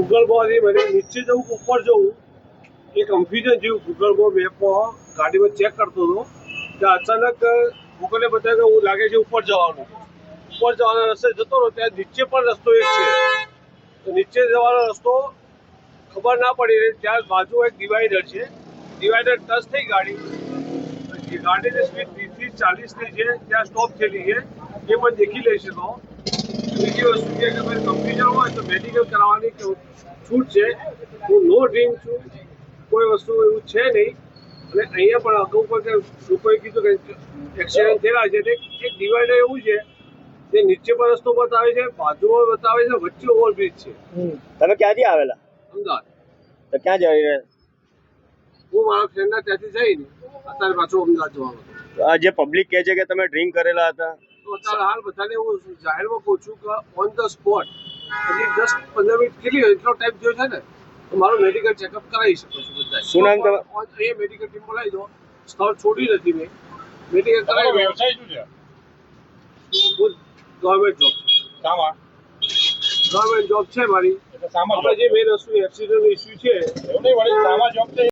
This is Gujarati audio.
ગૂગલમાંથી મને નીચે જવું કે ઉપર જવું, એ કન્ફ્યુઝન થયું. ગૂગલ મેપમાં ગાડીમાં ચેક કરતો હતો. કે અચાનક ગૂગલે બતાવ્યું કે હું લાગે છે ઉપર જવાનું. ઉપર જવાના રસ્તે જતો રહ્યો, ત્યાં નીચે પણ રસ્તો એક છે. તો નીચે જવાનો રસ્તો ખબર ના પડી ત્યાં બાજુ એક ડિવાઈડર છે. ડિવાઈડર ટચ થઈ ગાડી. ગાડીની સ્પીડ ત્રીસથી ચાલીસની છે. ત્યાં સ્ટોપ થયેલી છે. એ પણ દેખી લઈ શકો બીજી વસ્તુ છે કે ભાઈ કમ્પ્યુટરમાં મેડિકલ કરાવવાની છૂટ છે. હું નો ડ્રીમ છું. કોઈ વસ્તુ એવું છે નહીં. અને અહીંયા પણ અગાઉ પણ કે લોકોએ કીધું કે એક્સિડન્ટ થયેલા છે. તે એક ડિવાઈડર એવું છે જે નીચે પર રસ્તો બતાવે છે બાજુઓ બતાવે છે વચ્ચે ઓવરબ્રિજ છે. તમે ક્યાંથી આવેલા? અમદાવાદ. તો ક્યાં જઈ રહ્યા? હું મારા ફ્રેન્ડના ત્યાંથી જઈને અત્યારે પાછો અમદાવાદ જવાનો આ જે પબ્લિક કહે છે કે તમે ડ્રિંક કરેલા હતા? તો અત્યારે હાલ બધાને હું જાહેરમાં કહું છું કે ઓન ધ સ્પોટ હજી દસ પંદર મિનિટ કેટલી હોય? એટલો ટાઈમ થયો છે ને તો મારું મેડિકલ ચેકઅપ કરાવી શકો છો બધા શું નામ મેડિકલ ટીમ બોલાવી દો સ્થળ છોડી નથી મેં. મેડિકલ કરાવી વ્યવસાય શું છે? હું ગવર્મેન્ટ જોબ શામાં? ગવર્મેન્ટ જોબ છે મારી. એટલે આપણે જે મેન વસ્તુ એક્સિડન્ટ ઇસ્યુ છે એવું નહીં વળી શામાં જોબ છે